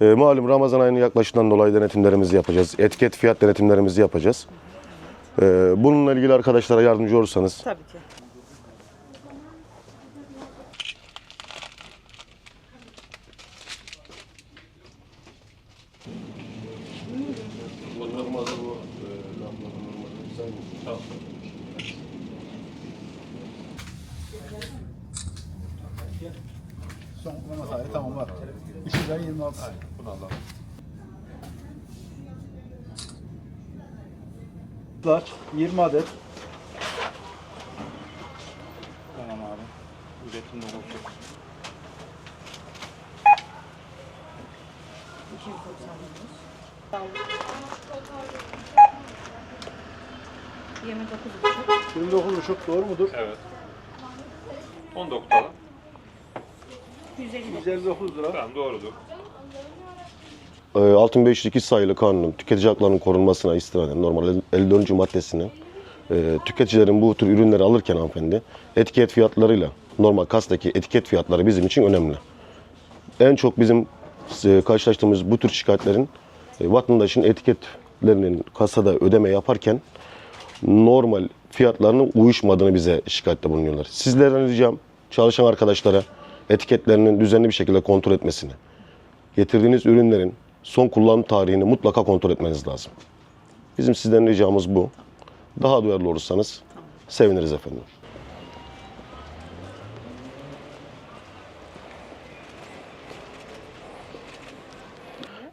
E, malum Ramazan ayının yaklaşından dolayı denetimlerimizi yapacağız. Etiket fiyat denetimlerimizi yapacağız. E, bununla ilgili arkadaşlara yardımcı olursanız. Tabii ki. Tamam. Son kullanma tarihi tamam var. 3 lira 26. Hayır, bunu alalım. Bunlar 20 adet. Tamam abi. Üretim de olacak. 299. 29 buçuk doğru mudur? Evet. 19 alalım. 150. 159 lira. Tamam doğrudur. Ee, 6502 sayılı kanunun tüketici haklarının korunmasına istinaden normal 54. maddesinin e, tüketicilerin bu tür ürünleri alırken hanımefendi etiket fiyatlarıyla normal kastaki etiket fiyatları bizim için önemli. En çok bizim e, karşılaştığımız bu tür şikayetlerin e, vatandaşın etiketlerinin kasada ödeme yaparken normal fiyatlarının uyuşmadığını bize şikayette bulunuyorlar. Sizlerden ricam çalışan arkadaşlara etiketlerinin düzenli bir şekilde kontrol etmesini, getirdiğiniz ürünlerin son kullanım tarihini mutlaka kontrol etmeniz lazım. Bizim sizden ricamız bu. Daha duyarlı olursanız seviniriz efendim.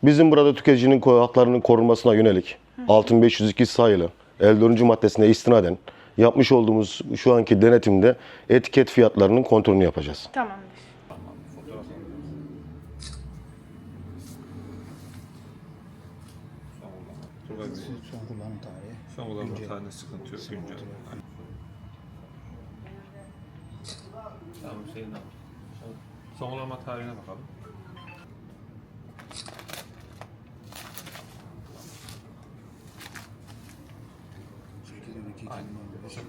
Bizim burada tüketicinin haklarının korunmasına yönelik 6502 sayılı 54. maddesine istinaden yapmış olduğumuz şu anki denetimde etiket fiyatlarının kontrolünü yapacağız. Tamamdır. Son kullanım tarihi. Son tarihinde sıkıntı yok. Güncel. Tamam Hüseyin abi. Son kullanma tarihine bakalım. Aynen. Yok. Şöyle.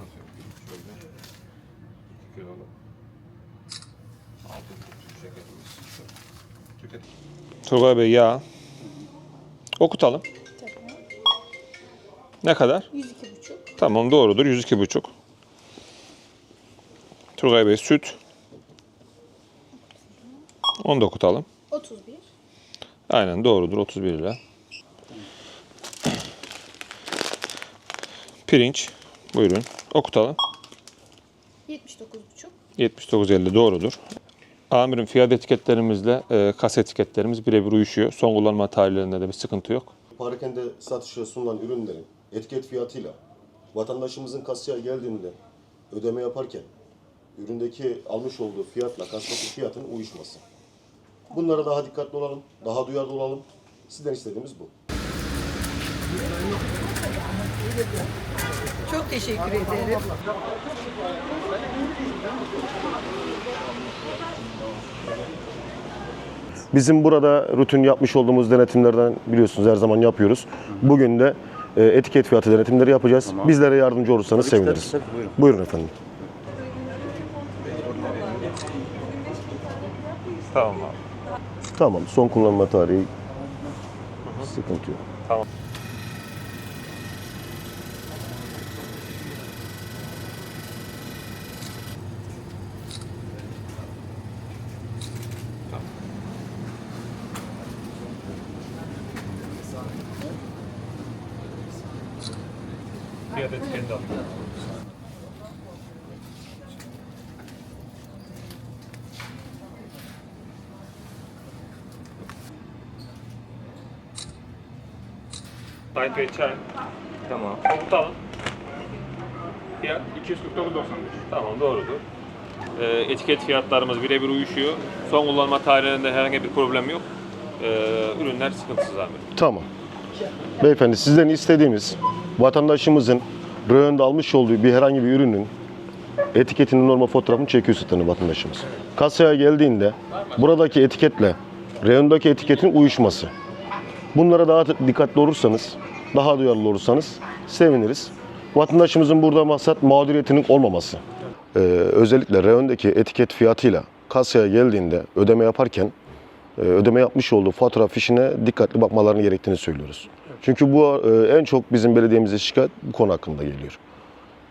2 kilo alalım. Altı kutu şekerimiz. Şöyle. Tüket. Turgay Bey yağ. Okutalım. Ne kadar? 102,5. Tamam doğrudur. 102,5. Turgay Bey süt. Onu da okutalım. 31. Aynen doğrudur. 31 lira. Pirinç. Buyurun. Okutalım. 79,5. 79.50 doğrudur. Amirim fiyat etiketlerimizle e, kas etiketlerimiz birebir uyuşuyor. Son kullanma tarihlerinde de bir sıkıntı yok. Parakende satışa sunulan ürünlerin etiket fiyatıyla vatandaşımızın kasaya geldiğinde ödeme yaparken üründeki almış olduğu fiyatla kastaki fiyatın uyuşması. Bunlara daha dikkatli olalım, daha duyarlı olalım. Sizden istediğimiz bu. Çok teşekkür ederim. Bizim burada rutin yapmış olduğumuz denetimlerden biliyorsunuz her zaman yapıyoruz. Bugün de e, etiket fiyatı denetimleri yapacağız. Bizlere yardımcı olursanız seviniriz. buyurun. efendim. Tamam abi. Tamam, son kullanma tarihi sıkıntı yok. Tamam. Fiyat etiketi alayım. Sayın Bey çay. Tamam. Komutanım. Fiyat 249.95. Tamam doğrudur. Ee, etiket fiyatlarımız birebir uyuşuyor. Son kullanma tarihinde herhangi bir problem yok. Ee, ürünler sıkıntısız abi. Tamam. Beyefendi sizden istediğimiz vatandaşımızın reyonda almış olduğu bir herhangi bir ürünün etiketinin normal fotoğrafını çekiyor zaten vatandaşımız. Kasaya geldiğinde buradaki etiketle reyondaki etiketin uyuşması. Bunlara daha dikkatli olursanız, daha duyarlı olursanız seviniriz. Vatandaşımızın burada maksat mağduriyetinin olmaması. Ee, özellikle reyondaki etiket fiyatıyla kasaya geldiğinde ödeme yaparken ödeme yapmış olduğu fatura fişine dikkatli bakmalarını gerektiğini söylüyoruz. Çünkü bu e, en çok bizim belediyemize şikayet bu konu hakkında geliyor.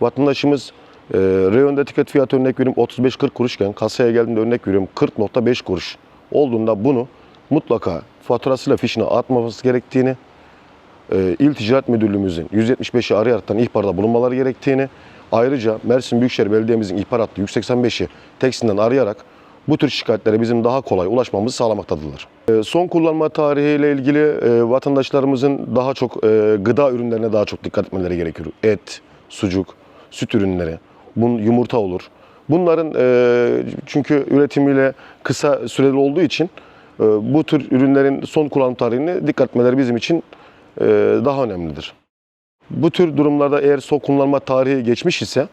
Vatandaşımız e, reyonda etiket fiyatı örnek veriyorum 35-40 kuruşken kasaya geldiğinde örnek veriyorum 40.5 kuruş olduğunda bunu mutlaka faturasıyla fişine atmaması gerektiğini, e, İl Ticaret Müdürlüğümüzün 175'i arayaraktan ihbarda bulunmaları gerektiğini, ayrıca Mersin Büyükşehir Belediye'mizin ihbar hattı 185'i tekstinden arayarak bu tür şikayetlere bizim daha kolay ulaşmamızı sağlamaktadırlar. E, son kullanma tarihiyle ilgili e, vatandaşlarımızın daha çok e, gıda ürünlerine daha çok dikkat etmeleri gerekiyor. Et, sucuk, süt ürünleri, bun, yumurta olur. Bunların çünkü üretimiyle kısa süreli olduğu için bu tür ürünlerin son kullanım tarihine dikkat etmeleri bizim için daha önemlidir. Bu tür durumlarda eğer son kullanma tarihi geçmiş ise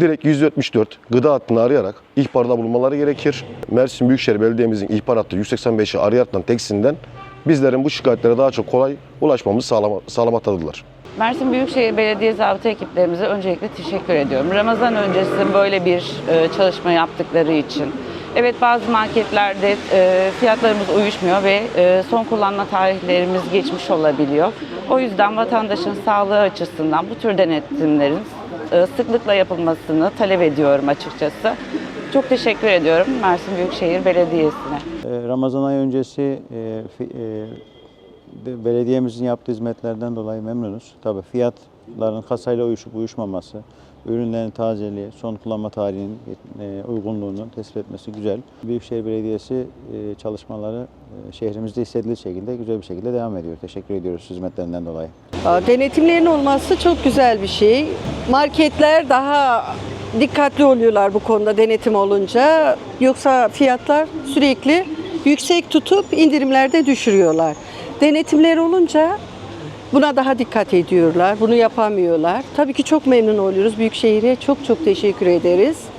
direkt 174 gıda hattını arayarak ihbarda bulunmaları gerekir. Mersin Büyükşehir Belediye'mizin ihbar hattı 185'i arayaraktan teksinden bizlerin bu şikayetlere daha çok kolay ulaşmamızı sağlama, sağlamaktadırlar. Mersin Büyükşehir Belediye Zabıta ekiplerimize öncelikle teşekkür ediyorum. Ramazan öncesi böyle bir e, çalışma yaptıkları için. Evet bazı marketlerde e, fiyatlarımız uyuşmuyor ve e, son kullanma tarihlerimiz geçmiş olabiliyor. O yüzden vatandaşın sağlığı açısından bu tür denetimlerin sıklıkla yapılmasını talep ediyorum açıkçası. Çok teşekkür ediyorum Mersin Büyükşehir Belediyesi'ne. Ee, Ramazan ayı öncesi e, e, belediyemizin yaptığı hizmetlerden dolayı memnunuz. Tabii fiyatların kasayla uyuşup uyuşmaması, ürünlerin tazeliği, son kullanma tarihinin e, uygunluğunu tespit etmesi güzel. Büyükşehir Belediyesi e, çalışmaları e, şehrimizde istediği şekilde güzel bir şekilde devam ediyor. Teşekkür ediyoruz hizmetlerinden dolayı. Aa, Denetimlerin olması çok güzel bir şey. Marketler daha dikkatli oluyorlar bu konuda denetim olunca. Yoksa fiyatlar sürekli yüksek tutup indirimlerde düşürüyorlar. Denetimler olunca buna daha dikkat ediyorlar. Bunu yapamıyorlar. Tabii ki çok memnun oluyoruz. Büyükşehir'e çok çok teşekkür ederiz.